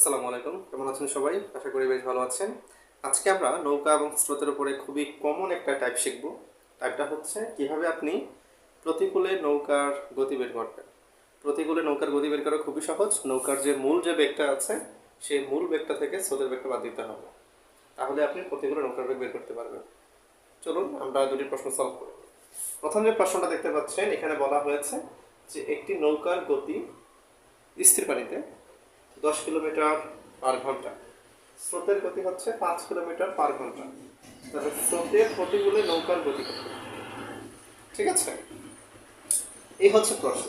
আসসালামু আলাইকুম। কেমন আছেন সবাই? আশা করি বেশ ভালো আছেন। আজকে আমরা নৌকা এবং স্রোতের উপরে খুবই কমন একটা টাইপ শিখব। টাইপটা হচ্ছে কীভাবে আপনি প্রতিকূলে নৌকার গতি বের করবেন। প্রতিকূলে নৌকার গতি বের করা খুবই সহজ। নৌকার যে মূল যে বেগটা আছে, সেই মূল বেগটা থেকে স্রোতের বেগটা বাদ দিতে হবে। তাহলে আপনি প্রতিকূলে নৌকার বেগ বের করতে পারবেন। চলুন, আমরা দুটি প্রশ্ন সলভ করি। প্রথম যে প্রশ্নটা দেখতে পাচ্ছেন, এখানে বলা হয়েছে যে একটি নৌকার গতি স্থির পানিতে দশ কিলোমিটার পার ঘণ্টা। স্রোতের গতি হচ্ছে পাঁচ কিলোমিটার পার ঘণ্টা। তাহলে স্রোতের প্রতিকূলে নৌকার গতি কত? ঠিক আছে? এই হচ্ছে প্রশ্ন।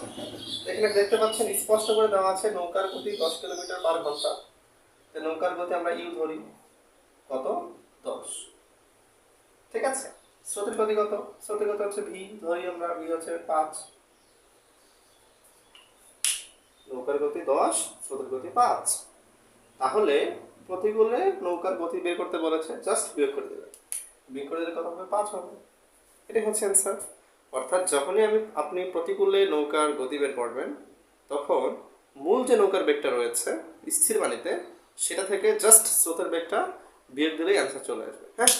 এখানে দেখতে পাচ্ছেন, স্পষ্ট করে দেওয়া আছে নৌকার গতি দশ কিলোমিটার পার ঘণ্টা। নৌকার গতি আমরা ইউ ধরি কত? দশ। ঠিক আছে? স্রোতের গতি কত? স্রোতের গতি হচ্ছে ভি, ধরি আমরা ভি হচ্ছে পাঁচ। নৌকার গতি দশ, স্রোতের গতি পাঁচ। তাহলে প্রতিকূলে নৌকার গতি বের করতে বলেছে জাস্ট বিয়োগ করে দেবে বিয়োগ করে দিলে কত হবে? পাঁচ হবে। এটাই হচ্ছে অ্যান্সার অর্থাৎ যখনই আমি, আপনি প্রতিকূলে নৌকার গতি বের করবেন, তখন মূল যে নৌকার বেগটা রয়েছে, স্থির পানিতে সেটা থেকে জাস্ট স্রোতের বেগটা বিয়োগ দিলেই অ্যান্সার চলে আসবে হ্যাঁ?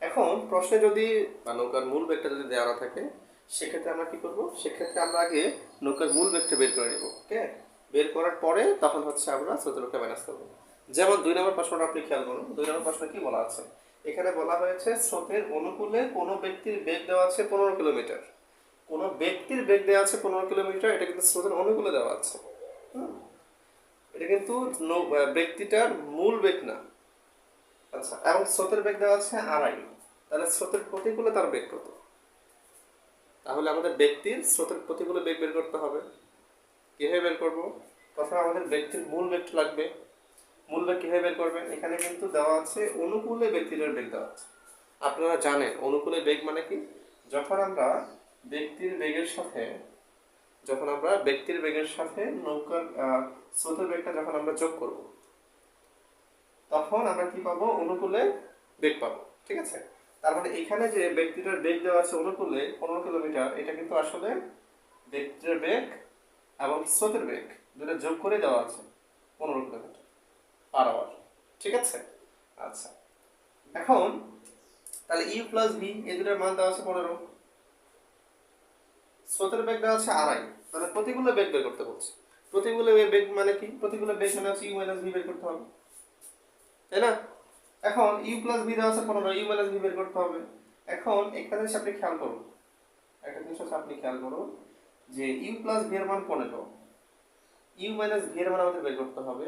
এখন প্রশ্নে যদি, বা নৌকার মূল বেগটা যদি দেওয়া থাকে, সেক্ষেত্রে আমরা কি করব? সেক্ষেত্রে আমরা আগে নৌকার মূল বেগটা বের করে নেব ওকে বের করার পরে তখন হচ্ছে আমরা বেগটা মাইনাস করব। যেমন দুই নম্বর প্রশ্নটা আপনি খেয়াল করুন, দুই নম্বর প্রশ্ন কি বলা আছে? এখানে বলা হয়েছে স্রোতের অনুকূলে কোনো ব্যক্তির বেগ দেওয়া আছে পনেরো কিলোমিটার। কোনো ব্যক্তির বেগ দেওয়া আছে পনেরো কিলোমিটার, এটা কিন্তু স্রোতের অনুকূলে দেওয়া আছে? এটা কিন্তু ব্যক্তিটার মূল বেগ না। আচ্ছা এবং স্রোতের বেগ দেওয়া আছে আড়াই। তাহলে স্রোতের প্রতিকূলে তার বেগ কত? তাহলে আমাদের ব্যক্তির স্রোতের প্রতিকূলে বেগ বের করতে হবে। কীভাবে বের করব? প্রথমে আমাদের ব্যক্তির মূল বেগটা লাগবে। মূল বেগ কীভাবে বের করবেন? এখানে কিন্তু দেওয়া আছে, অনুকূলে ব্যক্তির বেগ দেওয়া আছে। আপনারা জানেন, অনুকূলে বেগ মানে কি? যখন আমরা ব্যক্তির বেগের সাথে, যখন আমরা ব্যক্তির বেগের সাথে নৌকার স্রোতের বেগটা যখন আমরা যোগ করব, তখন আমরা কি পাবো? অনুকূলে বেগ পাবো। ঠিক আছে? তার মানে এখানে যে ব্যক্তিটার বেগ দেওয়া আছে অনুকূলে, পনেরো কিলোমিটার, এটা কিন্তু আসলে ব্যক্তির বেগ এবং স্রোতের বেগ দুটো যোগ করে দেওয়া আছে পনেরো কিলোমিটার পার আওয়ার ঠিক আছে? আচ্ছা। এখন তাহলে ইউ প্লাস ভি এই দুটোর মান দেওয়া আছে পনেরো। স্রোতের বেগ দেওয়া আছে আড়াই। মানে প্রতিকূলে বেগ বের করতে বলছে। প্রতিকূলে বেগ মানে কি? প্রতিকূলে বেগ মানে হচ্ছে ইউ মাইনাস ভি বের করতে হবে। তাই না? এখন ইউ প্লাস ভি দেওয়া আছে পনেরো ইউ মাইনাস ভি বের করতে হবে। এখন একটা জিনিস আপনি খেয়াল করুন, একটা জিনিস আপনি খেয়াল করুন যে ইউ প্লাস ভি এর মান পনেরো। ইউ মাইনাস ভি এর মান আমাদের বের করতে হবে।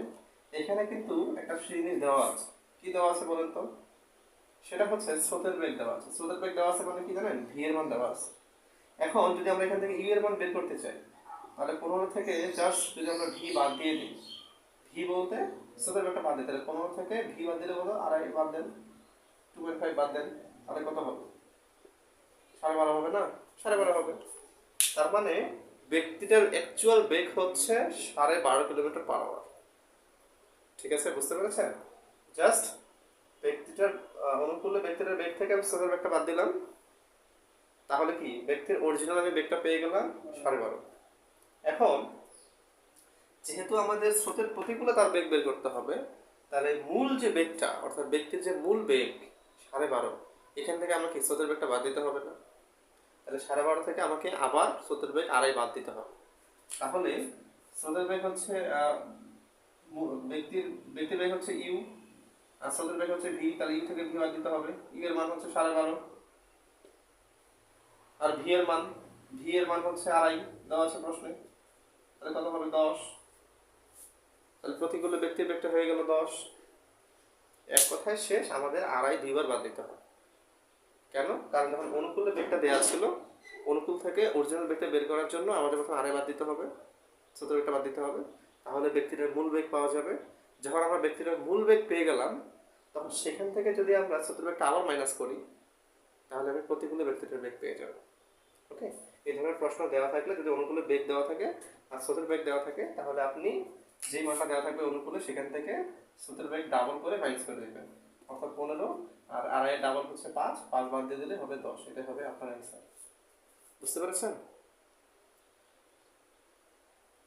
এখানে কিন্তু একটা জিনিস দেওয়া আছে। কি দেওয়া আছে বলেন তো? সেটা হচ্ছে স্রোতের বেগ দেওয়া আছে। স্রোতের বেগ দেওয়া আছে মানে কি জানেন? ভি এর মান দেওয়া আছে। এখন যদি আমরা এখান থেকে ইউ এর মান বের করতে চাই, তাহলে পনেরো থেকে জাস্ট যদি আমরা ভি বাদ দিয়ে দিই ভি বলতে স্রোতের বেগটা বাদ দিই, তাহলে পনেরো থেকে ভি বাদ দিলে কত? আড়াই বাদ দেন। টু পয়েন্ট ফাইভ বাদ দেন। তাহলে কত হবে? সাড়ে বারো হবে না? সাড়ে বারো হবে। তার মানে ব্যক্তিটার অ্যাকচুয়াল বেগ হচ্ছে সাড়ে বারো কিলোমিটার পার আওয়ার ঠিক আছে, বুঝতে পেরেছেন? জাস্ট ব্যক্তিটার অনুকূলে ব্যক্তিটার বেগ থেকে আমি স্রোতের বেগটা বাদ দিলাম। তাহলে কি? ব্যক্তির অরিজিনাল আমি বেগটা পেয়ে গেলাম সাড়ে বারো। এখন, যেহেতু আমাদের স্রোতের প্রতিকূলে তার বেগ বের করতে হবে, তাহলে মূল যে বেগটা, অর্থাৎ ব্যক্তির যে মূল বেগ, সাড়ে বারো, এখান থেকে আমাকে স্রোতের বেগটা বাদ দিতে হবে না। তাহলে সাড়ে বারো থেকে আমাকে আবার স্রোতের বেগ আড়াই বাদ দিতে হবে। তাহলে স্রোতের বেগ হচ্ছে ব্যক্তির ব্যক্তির বেগ হচ্ছে ইউ, আর স্রোতের বেগ হচ্ছে ভি, তাহলে ইউ থেকে ভি বাদ দিতে হবে। ইউ এর মান হচ্ছে সাড়ে বারো। আর ভি এর মান, ভি এর মান হচ্ছে আড়াই। দেওয়া আছে প্রশ্নে। তাহলে কত হবে? দশ। তাহলে প্রতিকূল ব্যক্তির বেগটা হয়ে গেল দশ। এক কথায় শেষ, আমাদের আড়াই দুইবার বাদ দিতে হবে। কেন? কারণ যখন অনুকূলে বেগটা দেওয়া ছিল, অনুকূল থেকে অরিজিনাল বেগটা বের করার জন্য আমাদের প্রথমে আড়াই বাদ দিতে হবে, ছোট বেগটা বাদ দিতে হবে। তাহলে ব্যক্তিটার মূল বেগ পাওয়া যাবে। যখন আমরা ব্যক্তিটার মূল বেগ পেয়ে গেলাম, তখন সেখান থেকে যদি আমরা ছোট বেগটা আবার মাইনাস করি, তাহলে আমি প্রতিকূলে ব্যক্তিটার বেগ পেয়ে যাব। ওকে এই ধরনের প্রশ্ন দেওয়া থাকলে, যদি অনুকূলে বেগ দেওয়া থাকে আর স্রোতের বেগ দেওয়া থাকে, তাহলে আপনি যেই মানটা দেওয়া থাকবে অনুকূলে, সেখান থেকে স্রোতের বেগ ডাবল করে মাইনাস করে দেবেন। অর্থাৎ পনেরো আর আড়াই ডাবল হচ্ছে পাঁচ পাঁচ বাদ দিয়ে দিলে হবে দশ এটা হবে আপনার অ্যান্সার বুঝতে পেরেছেন?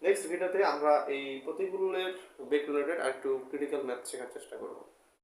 নেক্সট ভিডিওতে আমরা এই প্রতিকূলের বেগ রিলেটেড আর একটু ক্রিটিক্যাল ম্যাথ শেখার চেষ্টা করব।